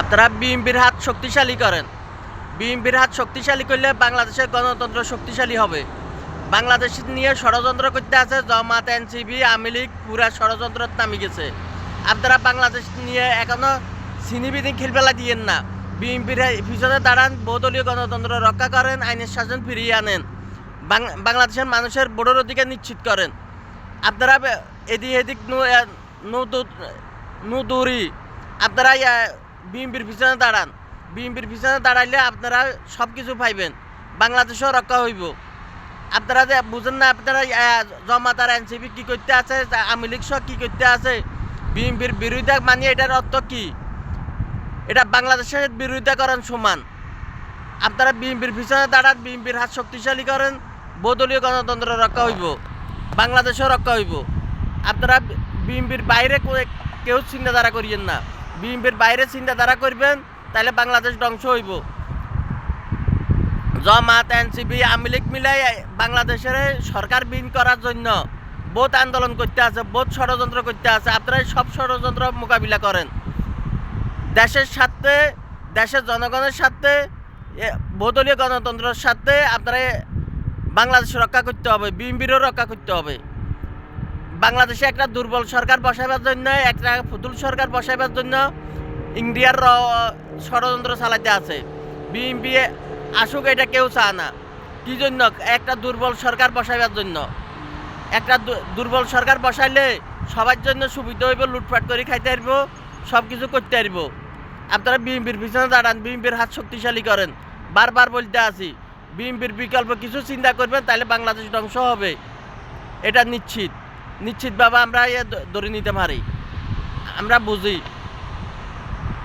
আপনারা বিএনপির হাত শক্তিশালী করেন। বিএনপির হাত শক্তিশালী করলে বাংলাদেশের গণতন্ত্র শক্তিশালী হবে। বাংলাদেশ নিয়ে ষড়যন্ত্র করতে আছে, জমাত এনসিবি আওয়ামী লীগ, পুরা ষড়যন্ত্র নামি গেছে। আপনারা বাংলাদেশ নিয়ে এখনও সিনিবিদিন খেলবেলা দিয়েন না। বিএনপির পিছনে দাঁড়ান, বহুদলীয় গণতন্ত্র রক্ষা করেন, আইনের শাসন ফিরিয়ে আনেন। বাংলাদেশের মানুষের বড়োর অধিকার নিশ্চিত করেন। আপনারা এদিক এদিক নু- নুদুরি। আপনারা বিএনপির পিছনে দাঁড়ান। বিএনপির পিছনে দাঁড়াইলে আপনারা সব কিছু পাইবেন। বাংলাদেশও রক্ষা হইব। আপনারা যে বুঝেন না আপনারা আহ, জমাত আর এনসিপি কী করতে আছে আওয়ামী লীগ সহ কী করতে আছে? বিএনপির বিরোধিতা মানে এটার অর্থ কি? এটা বাংলাদেশের বিরোধিতা করেন সমান। আপনারা বিএনপির পিছনে দাঁড়ান বিএনপির হাত শক্তিশালী করেন বহুদলীয় গণতন্ত্র রক্ষা হইব বাংলাদেশও রক্ষা হইব। আপনারা বিএনপির বাইরে কেউ চিন্তাধারা করিয়েন না। বিএনপির বাইরে চিন্তাধারা করবেন তাহলে বাংলাদেশ ধ্বংস হইব। জমাত এনসিপি আওয়ামী লীগ মিলাই বাংলাদেশের সরকার বিন করার জন্য বহুত আন্দোলন করতে আছে বহুত ষড়যন্ত্র করতে আছে। আপনারা সব ষড়যন্ত্র মোকাবিলা করেন। দেশের স্বার্থে দেশের জনগণের স্বার্থে এ, বহুদলীয় গণতন্ত্রের স্বার্থে আপনারা বাংলাদেশ রক্ষা করতে হবে বিএনপিরও রক্ষা করতে হবে। বাংলাদেশে একটা দুর্বল সরকার বসাবার জন্য, একটা ফুতুল সরকার বসাবার জন্য ইন্ডিয়ার ষড়যন্ত্র চালাতে আছে। বিএনপি আসুক, এটা কেউ চায় না। কি জন্য? একটা দুর্বল সরকার বসাবার জন্য। একটা দুর্বল সরকার বসাইলে সবার জন্য সুবিধা হইব, লুটপাট করে খাইতে পারব সব কিছু করতে পারব। আপনারা বিএনপির পিছনে দাঁড়ান বিএনপির হাত শক্তিশালী করেন। বারবার বলতে আছি বিএনপির বিকল্প কিছু চিন্তা করবেন, তাহলে বাংলাদেশ ধ্বংস হবে। এটা নিশ্চিত। নিশ্চিতভাবে আমরা ধরে নিতে পারি। আমরা বুঝি।